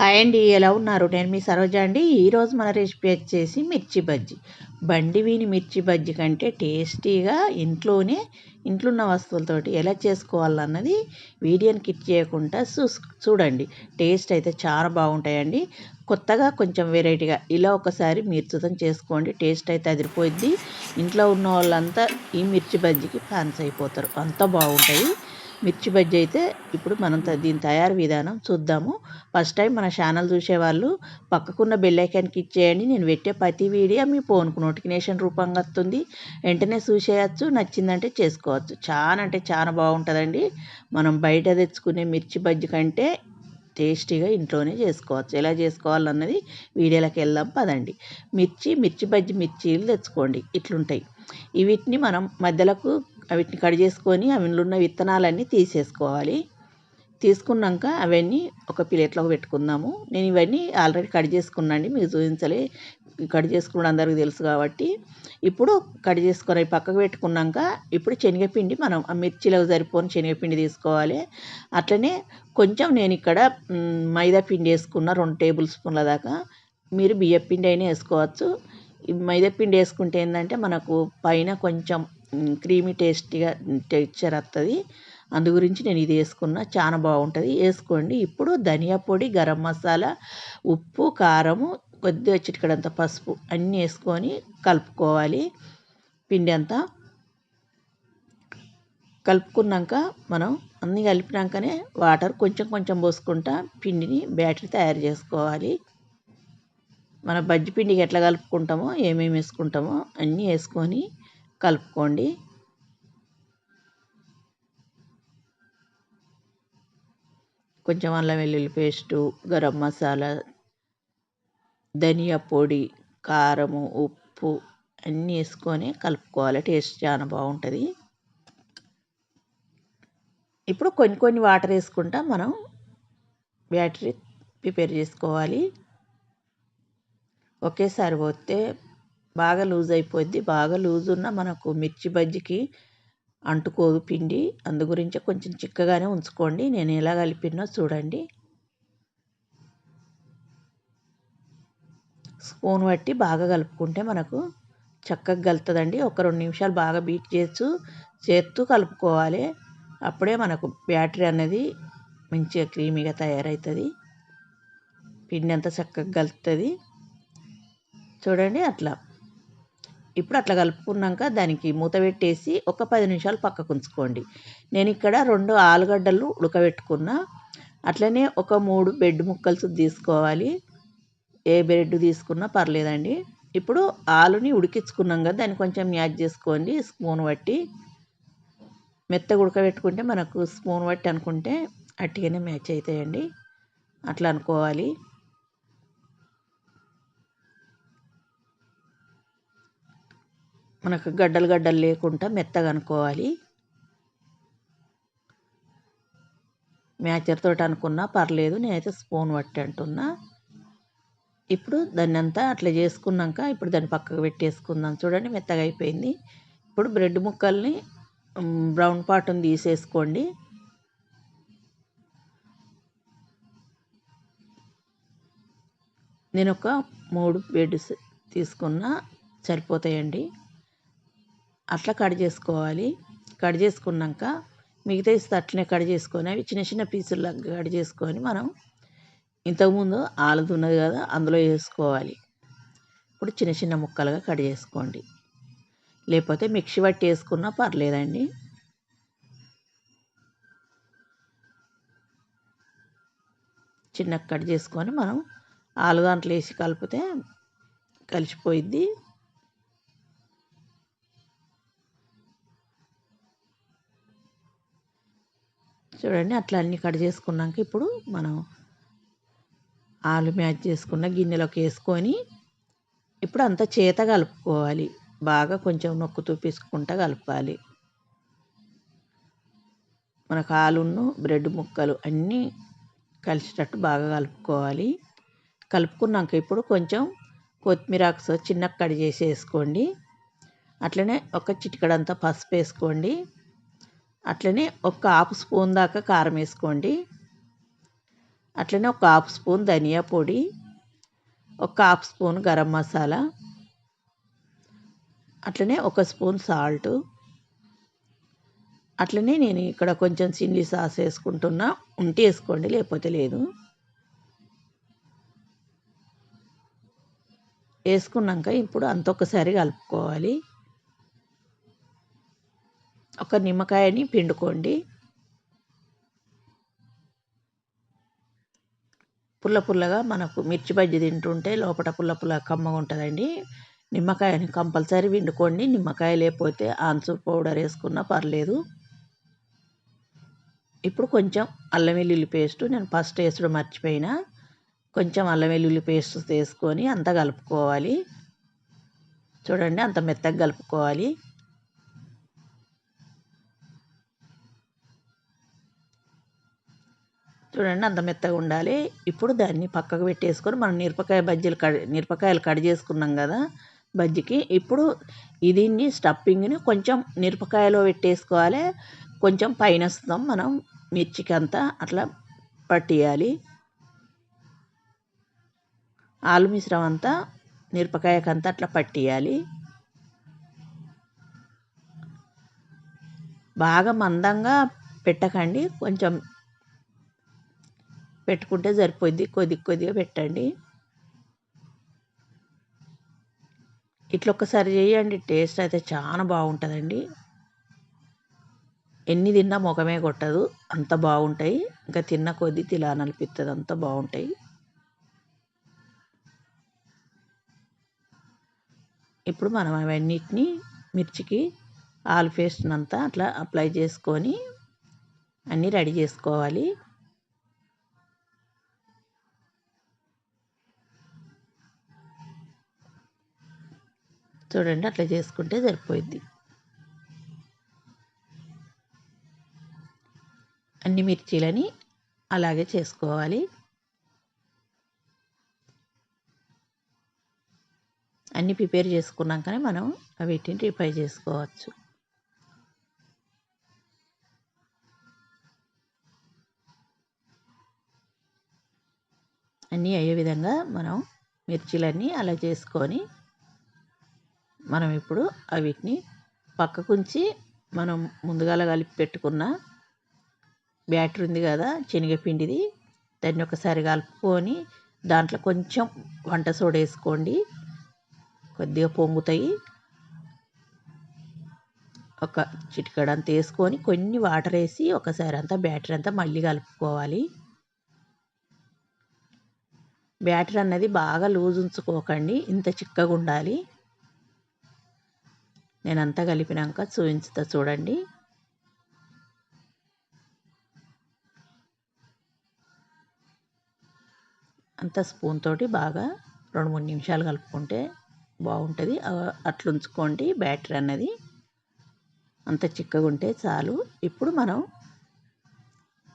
Hi అండి ఎలా ఉన్నారు? నేను మీ సరోజ అండి. ఈరోజు మన రెసిపీ వచ్చేసి మిర్చి బజ్జి. బండి వీని మిర్చి బజ్జి కంటే టేస్టీగా ఇంట్లోనే ఇంట్లో ఉన్న వస్తువులతోటి ఎలా చేసుకోవాలన్నది వీడియోని కిట్ చేయకుండా చూ చూడండి. టేస్ట్ అయితే చాలా బాగుంటాయండి. కొత్తగా కొంచెం వెరైటీగా ఇలా ఒకసారి మిర్చితం చేసుకోండి. టేస్ట్ అయితే అదిరిపోయింది ఇంట్లో ఉన్న వాళ్ళంతా ఈ మిర్చి బజ్జికి ఫ్యాన్స్ అయిపోతారు. అంత బాగుంటాయి. మిర్చి బజ్జి అయితే ఇప్పుడు మనం దీని తయారు విధానం చూద్దాము. ఫస్ట్ టైం మన ఛానల్ చూసేవాళ్ళు పక్కకున్న బెల్లైకాన్ క్లిక్ చేయండి. నేను పెట్టే ప్రతి వీడియో మీ ఫోన్కు నోటిఫికేషన్ రూపంగా వస్తుంది. వెంటనే చూసేయచ్చు నచ్చిందంటే చేసుకోవచ్చు. చాలా అంటే చాలా బాగుంటుందండి. మనం బయట తెచ్చుకునే మిర్చి బజ్జి కంటే టేస్టీగా ఇంట్లోనే చేసుకోవచ్చు. ఎలా చేసుకోవాలన్నది వీడియోలోకి వెళ్దాం పదండి. మిర్చి మిర్చి బజ్జి మిర్చీలు తెచ్చుకోండి. ఇట్లుంటాయి. వీటిని మనం మధ్యలకు వీటిని కట్ చేసుకొని అవిలో ఉన్న విత్తనాలన్నీ తీసేసుకోవాలి. తీసుకున్నాక అవన్నీ ఒక ప్లేట్లో పెట్టుకుందాము. నేను ఇవన్నీ ఆల్రెడీ కట్ చేసుకున్నాండి మీకు చూపించలే. కట్ చేసుకున్న అందరికి తెలుసు కాబట్టి. ఇప్పుడు కట్ చేసుకొని పక్కకు పెట్టుకున్నాక ఇప్పుడు శనగపిండి మనం ఆ మిర్చిలకు సరిపోని శనగపిండి తీసుకోవాలి. అట్లనే కొంచెం నేను ఇక్కడ మైదా పిండి వేసుకున్న రెండు టేబుల్ స్పూన్ల దాకా మీరు బియ్యపిండి అయినా వేసుకోవచ్చు. మైదా పిండి వేసుకుంటే ఏంటంటే మనకు పైన కొంచెం క్రీమీ టేస్టీగా టెక్చర్ వస్తుంది అందు గురించి నేను ఇది వేసుకున్నా చాలా బాగుంటుంది. వేసుకోండి. ఇప్పుడు ధనియా పొడి గరం మసాలా ఉప్పు కారము కొద్దిగా చిటికడంత పసుపు అన్నీ వేసుకొని కలుపుకోవాలి. పిండి అంతా కలుపుకున్నాక మనం అన్నీ కలిపినాకనే వాటర్ కొంచెం కొంచెం పోసుకుంటా పిండిని బ్యాటరీ తయారు చేసుకోవాలి. మన బజ్జి పిండికి ఎట్లా కలుపుకుంటామో ఏమేమి వేసుకుంటామో అన్నీ వేసుకొని కలుపుకోండి. కొంచెం అల్లం వెల్లుల్లి పేస్టు గరం మసాలా ధనియా పొడి కారము ఉప్పు అన్నీ వేసుకొని కలుపుకోవాలి. టేస్ట్ చాలా బాగుంటుంది. ఇప్పుడు కొన్ని కొన్ని వాటర్ వేసుకుంటా మనం బ్యాటరీ ప్రిపేర్ చేసుకోవాలి. ఒకేసారి పోతే బాగా లూజ్ అయిపోద్ది బాగా లూజ్ ఉన్న మనకు మిర్చి బజ్జికి అంటుకోదు పిండి. అందు గురించి కొంచెం చిక్కగానే ఉంచుకోండి. నేను ఎలా కలిపినో చూడండి. స్పూన్ బట్టి బాగా కలుపుకుంటే మనకు చక్కగా కలుతుందండి ఒక రెండు నిమిషాలు బాగా బీట్ చేస్తూ చేత్తూ కలుపుకోవాలి. అప్పుడే మనకు బ్యాటరీ అనేది మంచిగా క్రీమీగా తయారవుతుంది. పిండి అంతా చక్కగా కలుపుతుంది చూడండి అట్లా. ఇప్పుడు అట్లా కలుపుకున్నాక దానికి మూత పెట్టేసి ఒక పది నిమిషాలు పక్కకు ఉంచుకోండి. నేను ఇక్కడ రెండు ఆలుగడ్డలు ఉడకబెట్టుకున్న. అట్లనే ఒక మూడు బెడ్ ముక్కలు తీసుకోవాలి. ఏ బ్రెడ్ తీసుకున్నా పర్లేదండి. ఇప్పుడు ఆలుని ఉడికించుకున్నాం కదా దాన్ని కొంచెం మ్యాచ్ చేసుకోండి. స్పూన్ బట్టి మెత్తగా ఉడకబెట్టుకుంటే మనకు స్పూన్ బట్టి అనుకుంటే అట్టిగానే మ్యాచ్ అవుతాయండి. అట్లా అనుకోవాలి. మనకు గడ్డలు గడ్డలు లేకుండా మెత్తగా అనుకోవాలి. మ్యాచర్ తోటి అనుకున్నా పర్లేదు నేనైతే స్పూన్ పట్టి అంటున్నా. ఇప్పుడు దాన్ని అంతా అట్లా చేసుకున్నాక ఇప్పుడు దాన్ని పక్కకు పెట్టేసుకుందాం. చూడండి మెత్తగా అయిపోయింది. ఇప్పుడు బ్రెడ్ ముక్కల్ని బ్రౌన్ పాటును తీసేసుకోండి. నేను ఒక మూడు బ్రెడ్ తీసుకున్న సరిపోతాయండి. అట్లా కట్ చేసుకోవాలి. కట్ చేసుకున్నాక మిగతా ఇస్తే అట్లనే కట్ చేసుకొని అవి చిన్న చిన్న పీసుల్లాగా కట్ చేసుకొని మనం ఇంతకుముందు ఆలుది ఉన్నది కదా అందులో వేసుకోవాలి. ఇప్పుడు చిన్న చిన్న ముక్కలుగా కట్ చేసుకోండి. లేకపోతే మిక్సీ పట్టి వేసుకున్నా పర్లేదండి. చిన్న కట్ చేసుకొని మనం ఆలు దాంట్లో వేసి కలిపితే కలిసిపోయిద్ది. చూడండి అట్లా అన్నీ కట్ చేసుకున్నాక ఇప్పుడు మనం ఆలు మ్యాచ్ చేసుకున్న గిన్నెలోకి వేసుకొని ఇప్పుడు అంతా చేత కలుపుకోవాలి. బాగా కొంచెం నొక్కు పిసుకుంటా కలపాలి మనకు ఆలును బ్రెడ్ ముక్కలు అన్నీ కలిసేటట్టు బాగా కలుపుకోవాలి. కలుపుకున్నాక ఇప్పుడు కొంచెం కొత్తిమీరాకు చిన్న కడి చేసి వేసుకోండి అట్లనే ఒక చిటికడంతా పసుపు వేసుకోండి. అట్లనే ఒక హాఫ్ స్పూన్ దాకా కారం వేసుకోండి. అట్లనే ఒక హాఫ్ స్పూన్ ధనియా పొడి ఒక హాఫ్ స్పూన్ గరం మసాలా అట్లనే ఒక స్పూన్ సాల్ట్. అట్లనే నేను ఇక్కడ కొంచెం చిల్లీ సాస్ వేసుకుంటున్నా. ఉంటే వేసుకోండి లేకపోతే లేదు. వేసుకున్నాక ఇప్పుడు అంత ఒకసారి కలుపుకోవాలి. ఒక నిమ్మకాయని పిండుకోండి. పుల్ల పుల్లగా మనకు మిర్చి బజ్జి తింటుంటే లోపల పుల్ల పుల్ల కమ్మగా ఉంటుందండి. నిమ్మకాయని కంపల్సరీ పిండుకోండి. నిమ్మకాయ లేకపోతే ఆన్సూర్ పౌడర్ వేసుకున్నా పర్లేదు. ఇప్పుడు కొంచెం అల్లం వెల్లుల్లి పేస్ట్ నేను ఫస్ట్ వేసడం మర్చిపోయినా. కొంచెం అల్లం వెల్లుల్లి పేస్ట్ వేసుకొని అంతా కలుపుకోవాలి. చూడండి అంత మెత్తగా కలుపుకోవాలి. చూడండి అంత మెత్తగా ఉండాలి. ఇప్పుడు దాన్ని పక్కకు పెట్టేసుకొని మనం మిరపకాయ బజ్జీలు కడ్ మిరపకాయలు కట్ చేసుకున్నాం కదా బజ్జికి. ఇప్పుడు దీన్ని స్టఫింగ్ని కొంచెం మిరపకాయలో పెట్టేసుకోవాలి. కొంచెం పైన వస్తాం మనం మిర్చికి అంతా అట్లా పట్టియాలి. ఆలు మిశ్రం అంతా మిరపకాయకంతా అట్లా పట్టియాలి. బాగా మందంగా పెట్టకండి. కొంచెం పెట్టుకుంటే సరిపోద్ది కొద్ది కొద్దిగా పెట్టండి. ఇట్లా ఒక్కసారి చేయండి. టేస్ట్ అయితే చాలా బాగుంటుందండి. ఎన్ని తిన్నా ముఖమే కొట్టదు. అంత బాగుంటాయి. ఇంకా తిన్న కొద్దీ తిలాననిపిస్తుంది అంత బాగుంటాయి. ఇప్పుడు మనం అవన్నిటిని మిర్చికి ఆలు పేస్ట్నంతా అట్లా అప్లై చేసుకొని అన్నీ రెడీ చేసుకోవాలి. చూడండి అట్లా చేసుకుంటే సరిపోయింది అన్ని మిర్చీలని అలాగే చేసుకోవాలి. అన్నీ ప్రిపేర్ చేసుకున్నాకనే మనం వీటిని రిఫై చేసుకోవచ్చు. అన్నీ అయ్యే విధంగా మనం మిర్చీలన్నీ అలా చేసుకొని మనం ఇప్పుడు వీటిని పక్కకుంచి మనం ముందుగాల కలిపి పెట్టుకున్న బ్యాటర్ ఉంది కదా శనగపిండిది దాన్ని ఒకసారి కలుపుకొని దాంట్లో కొంచెం వంట సోడా వేసుకోండి. కొద్దిగా పొంగుతాయి. ఒక చిటికడంత వేసుకొని కొన్ని వాటర్ వేసి ఒకసారి అంతా బ్యాటర్ అంతా మళ్ళీ కలుపుకోవాలి. బ్యాటర్ అన్నది బాగా లూజ్ ఉంచుకోకండి ఇంత చిక్కగా ఉండాలి. నేనంతా కలిపినాక చూపించుతా చూడండి. అంత స్పూన్ తోటి బాగా రెండు మూడు నిమిషాలు కలుపుకుంటే బాగుంటుంది. అట్లా ఉంచుకోండి బ్యాటరీ అన్నది. అంత చిక్కగా ఉంటే చాలు. ఇప్పుడు మనం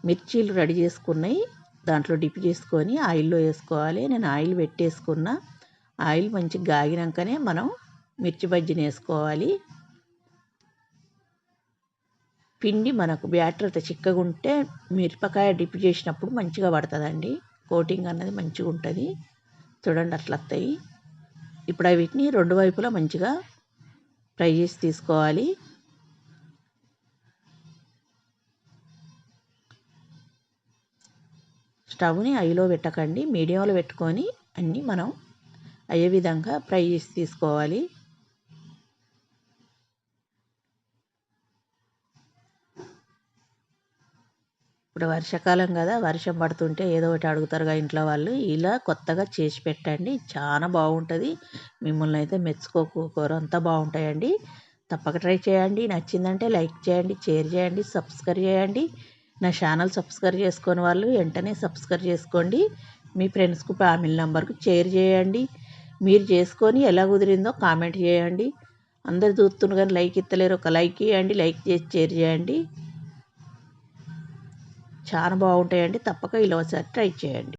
మిర్చీలు రెడీ చేసుకున్నాయి. దాంట్లో డిప్ చేసుకొని ఆయిల్లో వేసుకోవాలి. నేను ఆయిల్ పెట్టేసుకున్న. ఆయిల్ మంచిగా గాగినాకనే మనం మిర్చి బజ్జీని వేసుకోవాలి. పిండి మనకు బ్యాటర్ అయితే చిక్కగా ఉంటే మిరపకాయ డిప్ చేసినప్పుడు మంచిగా పడుతుందండి. కోటింగ్ అన్నది మంచిగా ఉంటుంది. చూడండి అట్లా వస్తాయి. ఇప్పుడు వీటిని రెండు వైపులా మంచిగా ఫ్రై చేసి తీసుకోవాలి. స్టవ్ని ఐలో పెట్టకండి. మీడియంలో పెట్టుకొని అన్నీ మనం అయ్యే విధంగా ఫ్రై చేసి తీసుకోవాలి. ఇప్పుడు వర్షాకాలం కదా వర్షం పడుతుంటే ఏదో ఒకటి అడుగుతారుగా ఇంట్లో వాళ్ళు. ఇలా కొత్తగా చేసి పెట్టండి చాలా బాగుంటుంది. మిమ్మల్ని అయితే మెచ్చుకోకూర అంతా బాగుంటాయండి. తప్పక ట్రై చేయండి. నచ్చిందంటే లైక్ చేయండి షేర్ చేయండి సబ్స్క్రైబ్ చేయండి. నా ఛానల్ సబ్స్క్రైబ్ చేసుకుని వాళ్ళు వెంటనే సబ్స్క్రైబ్ చేసుకోండి. మీ ఫ్రెండ్స్కు ఫ్యామిలీ నెంబర్కు షేర్ చేయండి. మీరు చేసుకొని ఎలా కుదిరిందో కామెంట్ చేయండి. అందరు చూస్తున్నారు కానీ లైక్ ఇస్తలేరు. ఒక లైక్ ఇవ్వండి లైక్ చేసి షేర్ చేయండి. చాలా బాగుంటాయండి. తప్పక ఇలా ఒకసారి ట్రై చేయండి.